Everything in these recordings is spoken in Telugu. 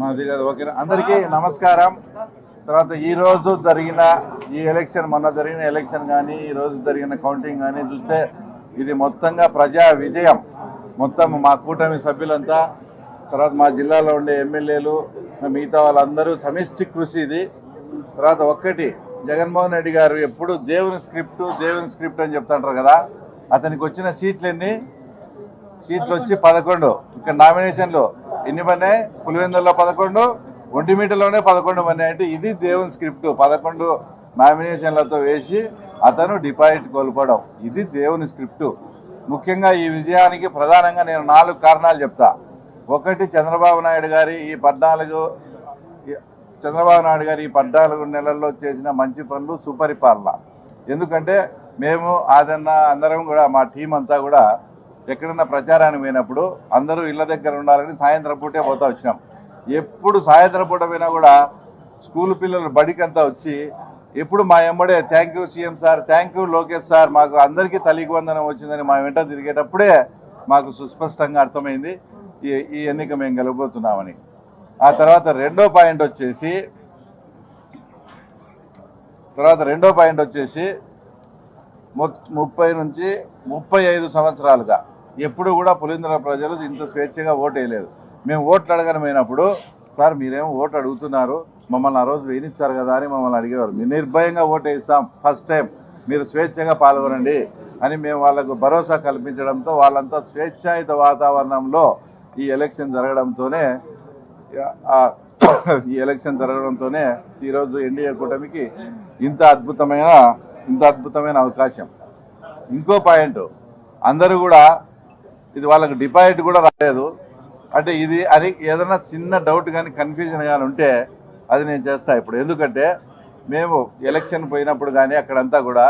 మాది కాదు ఓకేనా అందరికీ నమస్కారం. తర్వాత ఈ రోజు జరిగిన ఈ ఎలక్షన్ మొన్న జరిగిన ఎలక్షన్ కానీ ఈ రోజు జరిగిన కౌంటింగ్ కానీ చూస్తే ఇది మొత్తంగా ప్రజా విజయం. మొత్తం మా కూటమి సభ్యులంతా తర్వాత మా జిల్లాలో ఉండే ఎమ్మెల్యేలు మిగతా వాళ్ళందరూ సమిష్టి కృషి ఇది. తర్వాత ఒక్కటి జగన్మోహన్ రెడ్డి గారు ఎప్పుడు దేవుని స్క్రిప్ట్ దేవుని స్క్రిప్ట్ అని చెప్తుంటారు కదా అతనికి వచ్చిన సీట్లన్నీ? సీట్లు వచ్చి పదకొండు. ఇక్కడ నామినేషన్లు. ఎన్ని పన్నాయి పులివెందుల్లో పదకొండు ఒంటిమీటలోనే పదకొండు పన్నాయి అంటే ఇది దేవుని స్క్రిప్ట్. పదకొండు నామినేషన్లతో వేసి అతను డిపాజిట్ కోల్పోవడం. ఇది దేవుని స్క్రిప్ట్. ముఖ్యంగా ఈ విజయానికి ప్రధానంగా నేను నాలుగు కారణాలు చెప్తా. ఒకటి చంద్రబాబు నాయుడు గారి ఈ పద్నాలుగు చంద్రబాబు నాయుడు గారు ఈ పద్నాలుగు నెలల్లో చేసిన మంచి పనులు సుపరిపాలన. ఎందుకంటే మేము ఆదన్న అందరం కూడా మా టీం అంతా కూడా ఎక్కడన్నా ప్రచారానికి పోయినప్పుడు అందరూ ఇళ్ళ దగ్గర ఉండాలని సాయంత్రం పూటే పోతా వచ్చినాం. ఎప్పుడు సాయంత్రం పూట పోయినా కూడా స్కూల్ పిల్లలు బడికంతా వచ్చి ఎప్పుడు మా ఎమ్మడే thank you CM sir thank you Lokesh sir మాకు అందరికీ తల్లికి వందనం వచ్చిందని మా వెంట తిరిగేటప్పుడే మాకు సుస్పష్టంగా అర్థమైంది ఈ ఈ ఎన్నిక మేము గెలవబోతున్నామని. ఆ తర్వాత రెండో పాయింట్ వచ్చేసి తర్వాత రెండో పాయింట్ వచ్చేసి ము- ముప్పై నుంచి ముప్పై ఐదు సంవత్సరాలుగా ఎప్పుడు కూడా పులిందర ప్రజలు ఇంత స్వేచ్ఛగా ఓటు వేయలేదు. మేము ఓట్లు అడగనమైనప్పుడు సార్ మీరేమో ఓటు అడుగుతున్నారు మమ్మల్ని ఆ రోజు వేయించారు కదా అని మమ్మల్ని అడిగేవారు. మేము నిర్భయంగా ఓటు వేస్తాం ఫస్ట్ టైం. మీరు స్వేచ్ఛగా పాల్గొనండి అని మేము వాళ్ళకు భరోసా కల్పించడంతో వాళ్ళంతా స్వేచ్ఛాయుత వాతావరణంలో ఈ ఎలక్షన్ జరగడంతోనే ఈ ఎలక్షన్ జరగడంతోనే ఈరోజు ఎన్డీఏ కూటమికి ఇంత అద్భుతమైన ఇంత అద్భుతమైన అవకాశం. ఇంకో పాయింట్ అందరూ కూడా ఇది వాళ్ళకి డిపాజిట్ కూడా రాలేదు. అంటే ఇది అని ఏదైనా చిన్న డౌట్ కానీ కన్ఫ్యూజన్ కానీ ఉంటే అది నేను చేస్తా ఇప్పుడు. ఎందుకంటే మేము ఎలక్షన్ పోయినప్పుడు కానీ అక్కడంతా కూడా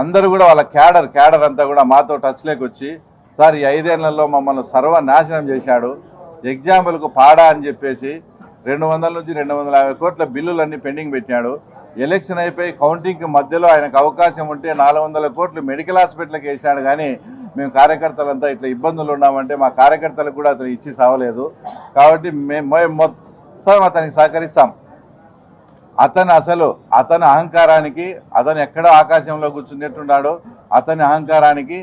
అందరూ కూడా వాళ్ళ క్యాడర్ క్యాడర్ అంతా కూడా మాతో టచ్లోకి వచ్చి సార్ ఈ ఐదేళ్ళలో మమ్మల్ని సర్వనాశనం చేశాడు. ఎగ్జాంపుల్కు పాడా అని చెప్పేసి రెండు వందల నుంచి రెండు వందల యాభై కోట్ల బిల్లులన్నీ పెండింగ్ పెట్టినాడు. ఎలక్షన్ అయిపోయి కౌంటింగ్కి మధ్యలో ఆయనకు అవకాశం ఉంటే నాలుగు వందల కోట్లు మెడికల్ హాస్పిటల్కి వేసాడు కానీ మేము కార్యకర్తలంతా ఇట్లా ఇబ్బందులు ఉన్నామంటే మా కార్యకర్తలకు కూడా అతను ఇచ్చి సావలేదు. కాబట్టి మేము మొత్తం అతనికి సహకరిస్తాం. అతను అసలు అతని అహంకారానికి అతను ఎక్కడ ఆకాశంలో కూర్చున్నట్టున్నాడో. అతని అహంకారానికి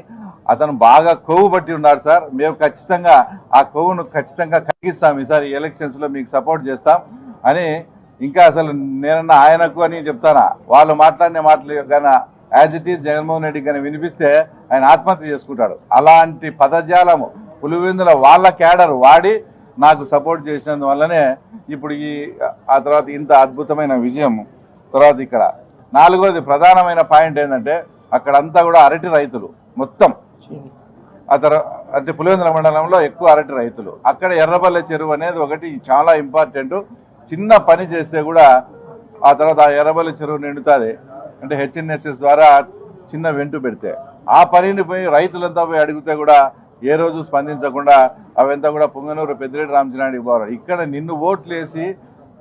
అతను బాగా కొవ్వు పట్టి ఉన్నాడు సార్. మేము ఖచ్చితంగా ఆ కొవ్వును ఖచ్చితంగా కరిగిస్తాం ఈసారి ఎలక్షన్స్లో మీకు సపోర్ట్ చేస్తాం అని ఇంకా అసలు నేనన్నా ఆయనకు అని చెప్తానా? వాళ్ళు మాట్లాడిన మాటలు కన్నా as it is Jaganmohan Reddy కానీ వినిపిస్తే ఆయన ఆత్మహత్య చేసుకుంటాడు. అలాంటి పదజాలము పులివెందుల వాళ్ళ క్యాడర్ వాడి నాకు సపోర్ట్ చేసినందువల్లనే ఇప్పుడు ఈ ఆ తర్వాత ఇంత అద్భుతమైన విజయం తర్వాత ఇక్కడ. నాలుగోది ప్రధానమైన పాయింట్ ఏంటంటే అక్కడంతా కూడా అరటి రైతులు మొత్తం. అతను అంటే పులివెందుల మండలంలో ఎక్కువ అరటి రైతులు. అక్కడ ఎర్రబల్లె చెరువు అనేది ఒకటి చాలా ఇంపార్టెంట్ చిన్న పని చేస్తే కూడా ఆ తర్వాత ఆ ఎర్రబల్లె చెరువు నిండుతుంది. అంటే హెచ్ఎన్ఎస్ఎస్ ద్వారా చిన్న వెంటు పెడితే ఆ పనిని పోయి రైతులంతా పోయి అడిగితే కూడా ఏ రోజు స్పందించకుండా అవంతా కూడా పొంగనూరు పెద్దిరెడ్డి రామచంద్రాడికి పోవాలి ఇక్కడ నిన్ను ఓట్లు వేసి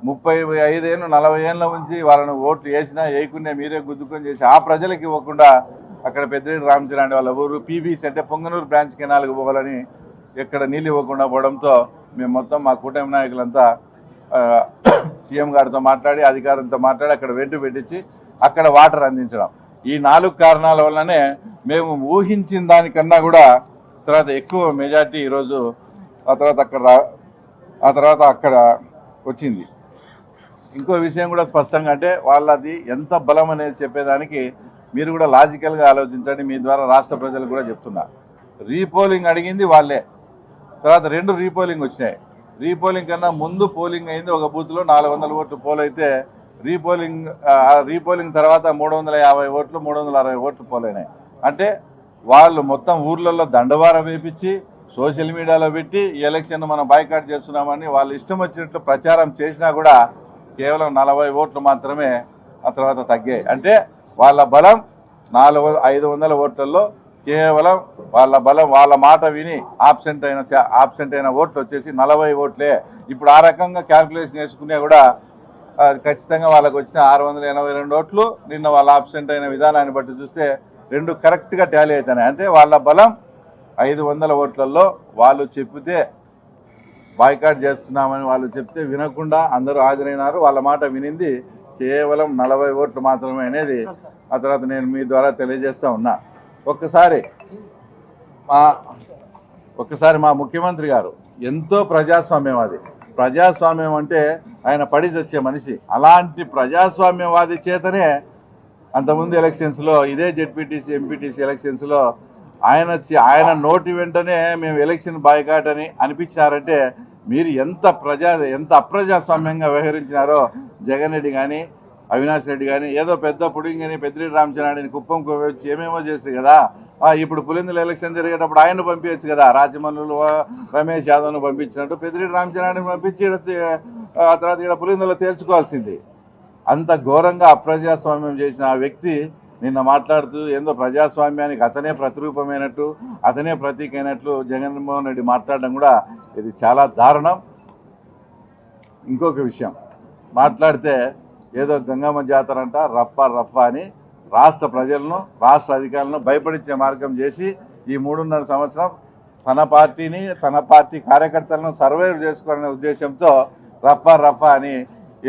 ముప్పై ఐదేళ్ళు నలభై ఏళ్ళ నుంచి వాళ్ళని ఓట్లు వేసినా వేయకుండా మీరే గుద్దుకొని చేసి ఆ ప్రజలకు ఇవ్వకుండా అక్కడ పెద్దిరెడ్డి రామచంద్రాడి వాళ్ళ ఊరు పీబీసీ అంటే పొంగనూరు బ్రాంచ్ కెనాల్కి పోవాలని ఎక్కడ నీళ్ళు ఇవ్వకుండా పోవడంతో మేము మొత్తం మా కూటమి నాయకులంతా సీఎం గారితో మాట్లాడి అధికారులతో మాట్లాడి అక్కడ వెంటు పెట్టించి అక్కడ వాటర్ అందించడం. ఈ నాలుగు కారణాల వల్లనే మేము ఊహించిన దానికన్నా కూడా తర్వాత ఎక్కువ మెజార్టీ ఈరోజు ఆ తర్వాత అక్కడ రా- ఆ తర్వాత అక్కడ వచ్చింది. ఇంకో విషయం కూడా స్పష్టంగా అంటే వాళ్ళది ఎంత బలం అనేది చెప్పేదానికి మీరు కూడా లాజికల్గా ఆలోచించండి. మీ ద్వారా రాష్ట్ర ప్రజలు కూడా చెప్తున్నా. రీపోలింగ్ అడిగింది వాళ్ళే. తర్వాత రెండు రీపోలింగ్ వచ్చినాయి. రీపోలింగ్ కన్నా ముందు పోలింగ్ అయింది. ఒక బూత్లో నాలుగు వందల ఓట్లు పోల్ అయితే రీపోలింగ్ రీపోలింగ్ తర్వాత మూడు వందల యాభై ఓట్లు మూడు వందల అరవై ఓట్లు పోలైనాయి. అంటే వాళ్ళు మొత్తం ఊర్లలో దండవార వేపించి సోషల్ మీడియాలో పెట్టి ఎలక్షన్ మనం బైకాట్ చేస్తున్నామని వాళ్ళు ఇష్టం వచ్చినట్లు ప్రచారం చేసినా కూడా కేవలం నలభై ఓట్లు మాత్రమే ఆ తర్వాత తగ్గాయి. అంటే వాళ్ళ బలం నాలుగు ఐదు వందల ఓట్లలో కేవలం వాళ్ళ బలం వాళ్ళ మాట విని ఆబ్సెంట్ అయిన ఆబ్సెంట్ అయిన ఓట్లు వచ్చేసి నలభై ఓట్లే. ఇప్పుడు ఆ రకంగా క్యాల్కులేషన్ వేసుకునే కూడా ఖచ్చితంగా వాళ్ళకి వచ్చిన ఆరు వందల ఎనభై రెండు ఓట్లు నిన్న వాళ్ళ ఆబ్సెంట్ అయిన విధానాన్ని బట్టి చూస్తే రెండు కరెక్ట్గా టాలీ అవుతున్నాయి. అంటే వాళ్ళ బలం ఐదు వందల ఓట్లలో వాళ్ళు చెప్పితే బాయ్కాట్ చేస్తున్నామని వాళ్ళు చెప్తే వినకుండా అందరూ హాజరైనారు. వాళ్ళ మాట వినింది. కేవలం నలభై ఓట్లు మాత్రమే అనేది ఆ తర్వాత నేను మీ ద్వారా తెలియజేస్తా ఉన్నా. ఒక్కసారి మా ఒక్కసారి మా ముఖ్యమంత్రి గారు ఎంతో ప్రజాస్వామ్యం అది. ప్రజాస్వామ్యం అంటే ఆయన పడి తెచ్చే మనిషి. అలాంటి ప్రజాస్వామ్యవాది చేతనే అంతకుముందు ఎలక్షన్స్లో ఇదే జెడ్పీటీసీ ఎంపీటీసీ ఎలక్షన్స్లో ఆయన ఆయన నోటి వెంటనే మేము ఎలక్షన్ బాయ్కాట్ అని అనిపించారంటే మీరు ఎంత ప్రజా ఎంత అప్రజాస్వామ్యంగా వ్యవహరించినారో జగన్ రెడ్డి కానీ అవినాష్ రెడ్డి కానీ ఏదో పెద్ద పుడింగని పెద్దిరెడ్డి రామచంద్రాడిని కుప్పం వచ్చి ఏమేమో చేశారు కదా. ఇప్పుడు పులిందుల ఎలక్షన్ జరిగేటప్పుడు ఆయన పంపించచ్చు కదా. రాజమండ్రులు రమేష్ యాదవ్ను పంపించినట్టు పెద్దిరెడ్డి రామచంద్రాడిని పంపించి ఆ తర్వాత ఇక్కడ పులిందులో తేల్చుకోవాల్సింది. అంత ఘోరంగా అప్రజాస్వామ్యం చేసిన ఆ వ్యక్తి నిన్న మాట్లాడుతూ ఏందో ప్రజాస్వామ్యానికి అతనే ప్రతిరూపమైనట్టు అతనే ప్రతీక అయినట్లు జగన్మోహన్ రెడ్డి మాట్లాడడం కూడా ఇది చాలా దారుణం. ఇంకొక విషయం మాట్లాడితే ఏదో గంగమ్మ జాతర అంట రఫా రఫా అని రాష్ట్ర ప్రజలను రాష్ట్ర అధికారులను భయపడించే మార్గం చేసి ఈ మూడున్నర సంవత్సరం తన పార్టీని తన పార్టీ కార్యకర్తలను సర్వైవ్ చేసుకోవాలనే ఉద్దేశంతో రఫా రఫా అని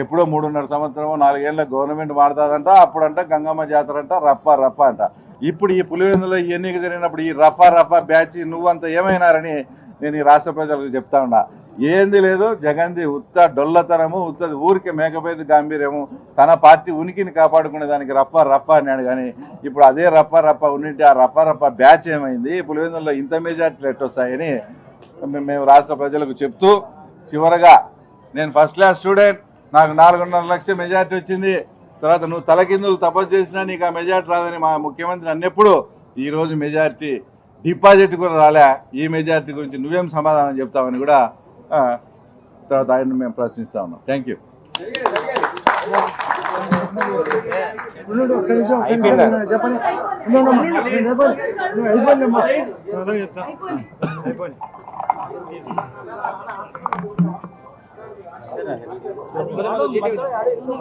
ఎప్పుడో మూడున్నర సంవత్సరమో నాలుగేళ్ళ గవర్నమెంట్ మారుతుందంట అప్పుడంట గంగమ్మ జాతర అంట రఫా రఫా అంట. ఇప్పుడు ఈ పులివెందులో ఈ ఎన్నిక జరిగినప్పుడు ఈ రఫా రఫా బ్యాచ్ నువ్వంత ఏమైనారని నేను ఈ రాష్ట్ర ప్రజలకు చెప్తా ఉన్నా. ఏంది లేదు? జగన్ది ఉత్త డొల్లతనము ఉత్త ఊరికి మేకపోయేది గాంభీర్యము. తన పార్టీ ఉనికిని కాపాడుకునే దానికి రఫా రఫా అన్నాడు కానీ ఇప్పుడు అదే రఫా రఫా ఉన్నింటి ఆ రఫా రఫా బ్యాచ్ ఏమైంది? పులివెందులో ఇంత మెజార్టీలు ఎట్టొస్తాయని మే- మేము రాష్ట్ర ప్రజలకు చెప్తూ చివరగా నేను ఫస్ట్ క్లాస్ స్టూడెంట్ నాకు నాలుగున్నర లక్షల మెజార్టీ వచ్చింది. తర్వాత నువ్వు తలకిందులు తపస్సు చేసినా నీకు ఆ మెజార్టీ రాదని మా ముఖ్యమంత్రి అన్నప్పుడు ఈరోజు మెజార్టీ డిపాజిట్ కూడా రాలే. ఈ మెజార్టీ గురించి నువ్వేం సమాధానం చెప్తావని కూడా తర్వాత ఆయన మేము ప్రశ్నిస్తా ఉన్నాం. Thank you.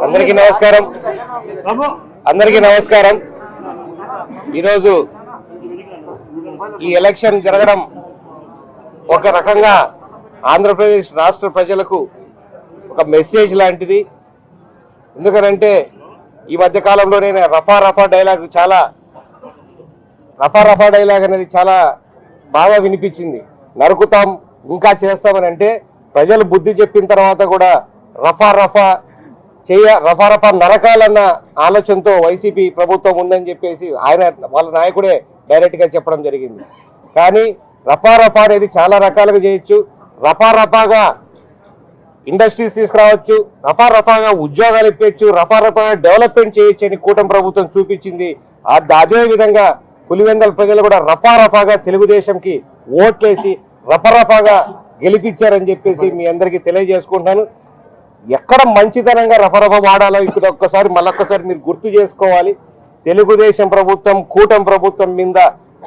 అందరికీ నమస్కారం. అందరికీ నమస్కారం. ఈరోజు ఈ ఎలక్షన్ జరగడం ఒక రకంగా ఆంధ్రప్రదేశ్ రాష్ట్ర ప్రజలకు ఒక మెసేజ్ లాంటిది. ఎందుకనంటే ఈ మధ్య నేను రఫా రఫా డైలాగ్ చాలా రఫా రఫా డైలాగ్ అనేది చాలా బాగా వినిపించింది. నరుకుతాం ఇంకా చేస్తామని అంటే ప్రజలు బుద్ధి చెప్పిన తర్వాత కూడా రఫా రఫా చేయ రఫా రఫా నరకాలన్న ఆలోచనతో వైసీపీ ప్రభుత్వం ఉందని చెప్పేసి ఆయన వాళ్ళ నాయకుడే డైరెక్ట్గా చెప్పడం జరిగింది. కానీ రఫా రఫా అనేది చాలా రకాలుగా చేయొచ్చు. రఫారఫాగా ఇండస్ట్రీస్ తీసుకురావచ్చు రఫారఫాగా ఉద్యోగాలు ఇప్పించు రఫారఫాగా డెవలప్మెంట్ చేయొచ్చు అని కూటమి ప్రభుత్వం చూపించింది. అదే విధంగా పులివెందల ప్రజలు కూడా రఫారఫాగా తెలుగుదేశంకి ఓట్లేసి రఫరఫాగా గెలిపించారని చెప్పేసి మీ అందరికీ తెలియజేసుకుంటున్నాను. ఎక్కడ మంచితనంగా రఫరఫ వాడాలో ఇక్కడ ఒక్కసారి మళ్ళొక్కసారి మీరు గుర్తు చేసుకోవాలి. తెలుగుదేశం ప్రభుత్వం కూటమి ప్రభుత్వం మీద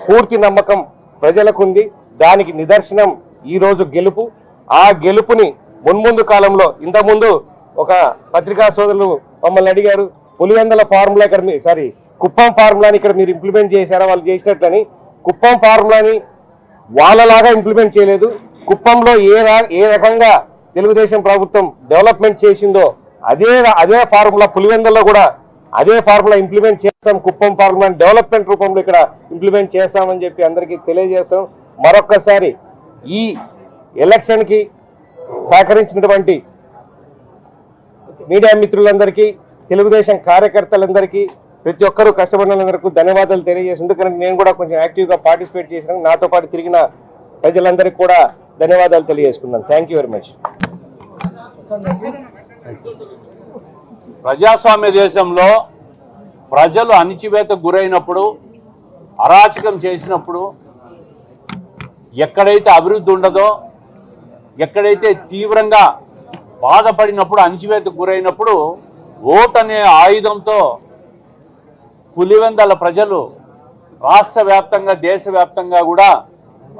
పూర్తి నమ్మకం ప్రజలకు ఉంది దానికి నిదర్శనం ఈరోజు గెలుపు. ఆ గెలుపుని మున్ముందు కాలంలో ఇంతకుముందు ఒక పత్రికా సోదరులు మమ్మల్ని అడిగారు పులివెందల ఫార్ములా ఇక్కడ మీ సారీ కుప్పం ఫార్ములాని ఇక్కడ మీరు ఇంప్లిమెంట్ చేశారా? వాళ్ళు చేసినట్లని. కుప్పం ఫార్ములాని వాళ్ళలాగా ఇంప్లిమెంట్ చేయలేదు. కుప్పంలో ఏ ఏ రకంగా తెలుగుదేశం ప్రభుత్వం డెవలప్మెంట్ చేసిందో అదే అదే ఫార్ములా పులివెందల్లో కూడా అదే ఫార్ములా ఇంప్లిమెంట్ చేస్తాం. కుప్పం ఫార్ములా డెవలప్మెంట్ రూపంలో ఇక్కడ ఇంప్లిమెంట్ చేస్తామని చెప్పి అందరికీ తెలియజేస్తాం. మరొక్కసారి ఈ ఎలక్షన్కి సహకరించినటువంటి మీడియా మిత్రులందరికీ తెలుగుదేశం కార్యకర్తలందరికీ ప్రతి ఒక్కరూ కష్టపడిన ధన్యవాదాలు తెలియజేసి ఎందుకంటే నేను కూడా కొంచెం యాక్టివ్గా పార్టిసిపేట్ చేసిన నాతో పాటు తిరిగిన ప్రజలందరికీ కూడా ధన్యవాదాలు తెలియజేసుకున్నాను. థ్యాంక్ యూ వెరీ మచ్ ప్రజాస్వామ్య దేశంలో ప్రజలు అణిచివేతకు గురైనప్పుడు అరాచకం చేసినప్పుడు ఎక్కడైతే అభివృద్ధి ఉండదో ఎక్కడైతే తీవ్రంగా బాధపడినప్పుడు అణిచివేతకు గురైనప్పుడు ఓట్ అనే ఆయుధంతో పులివెందల ప్రజలు రాష్ట్ర వ్యాప్తంగా దేశవ్యాప్తంగా కూడా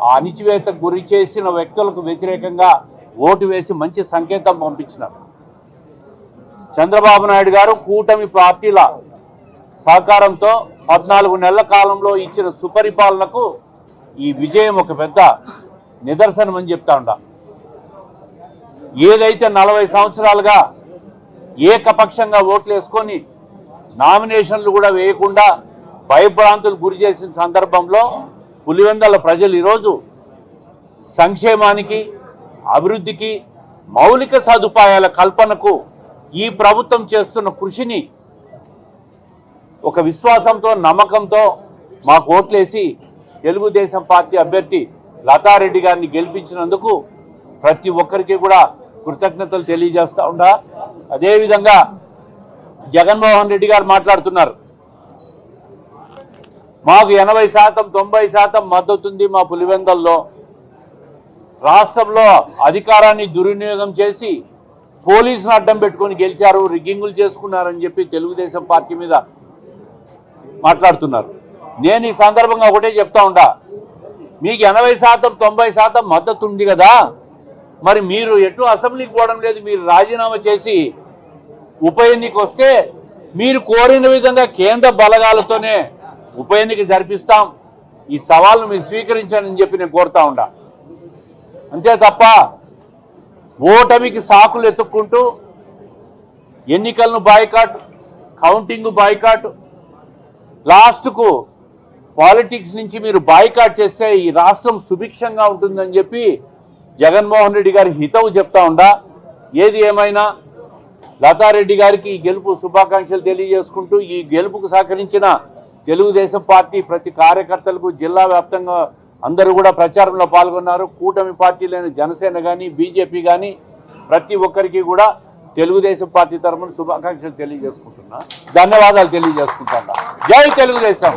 ఆ అణిచివేతకు గురి చేసిన వ్యక్తులకు వ్యతిరేకంగా ఓటు వేసి మంచి సంకేతం పంపించినారు. చంద్రబాబు నాయుడు గారు కూటమి పార్టీల సహకారంతో పద్నాలుగు నెలల కాలంలో ఇచ్చిన సుపరిపాలనకు ఈ విజయం ఒక పెద్ద నిదర్శనం అని చెప్తా ఉండ. ఏదైతే నలభై సంవత్సరాలుగా ఏకపక్షంగా ఓట్లు వేసుకొని నామినేషన్లు కూడా వేయకుండా భయభ్రాంతులు గురి చేసిన సందర్భంలో పులివెందల ప్రజలు ఈరోజు సంక్షేమానికి అభివృద్ధికి మౌలిక సదుపాయాల కల్పనకు ఈ ప్రభుత్వం చేస్తున్న కృషిని ఒక విశ్వాసంతో నమ్మకంతో మాకు ఓట్లేసి తెలుగుదేశం పార్టీ అభ్యర్థి లతారెడ్డి గారిని గెలిపించినందుకు ప్రతి ఒక్కరికి కూడా కృతజ్ఞతలు తెలియజేస్తా ఉండా. అదేవిధంగా జగన్మోహన్ రెడ్డి గారు మాట్లాడుతున్నారు. మాకు ఎనభై శాతం తొంభై శాతం మద్దతు ఉంది మా పులివెందల్లో. రాష్ట్రంలో అధికారాన్ని దుర్వినియోగం చేసి పోలీసును అడ్డం పెట్టుకొని గెలిచారు రిగ్గింగులు చేసుకున్నారని చెప్పి తెలుగుదేశం పార్టీ మీద మాట్లాడుతున్నారు. నేను ఈ సందర్భంగా ఒకటే చెప్తా ఉంటా మీకు ఎనభై శాతం తొంభై శాతం మద్దతు ఉంది కదా? మరి మీరు ఎటు అసెంబ్లీకి పోవడం లేదు మీరు రాజీనామా చేసి ఉప ఎన్నిక వస్తే మీరు కోరిన విధంగా కేంద్ర బలగాలతోనే ఉప ఎన్నిక జరిపిస్తాం. ఈ సవాల్ను మీరు స్వీకరించాలని చెప్పి నేను కోరుతా ఉండా. అంతే తప్ప ఓటమికి సాకులు ఎత్తుక్కుంటూ ఎన్నికలను బాయ్కాట్ కౌంటింగ్ బాయ్కాట్ లాస్ట్కు పాలిటిక్స్ నుంచి మీరు బాయ్కాట్ చేస్తే ఈ రాష్ట్రం సుభిక్షంగా ఉంటుందని చెప్పి జగన్మోహన్ రెడ్డి గారి హితవు చెప్తా ఉండా. ఏది ఏమైనా లతారెడ్డి గారికి ఈ గెలుపు శుభాకాంక్షలు తెలియజేసుకుంటూ ఈ గెలుపుకు సహకరించిన తెలుగుదేశం పార్టీ ప్రతి కార్యకర్తలకు జిల్లా వ్యాప్తంగా అందరూ కూడా ప్రచారంలో పాల్గొన్నారు. కూటమి పార్టీలైన జనసేన కానీ బీజేపీ కానీ ప్రతి ఒక్కరికి కూడా తెలుగుదేశం పార్టీ తరఫున శుభాకాంక్షలు తెలియజేసుకుంటున్నా. ధన్యవాదాలు తెలియజేసుకుంటున్నా. జై తెలుగుదేశం.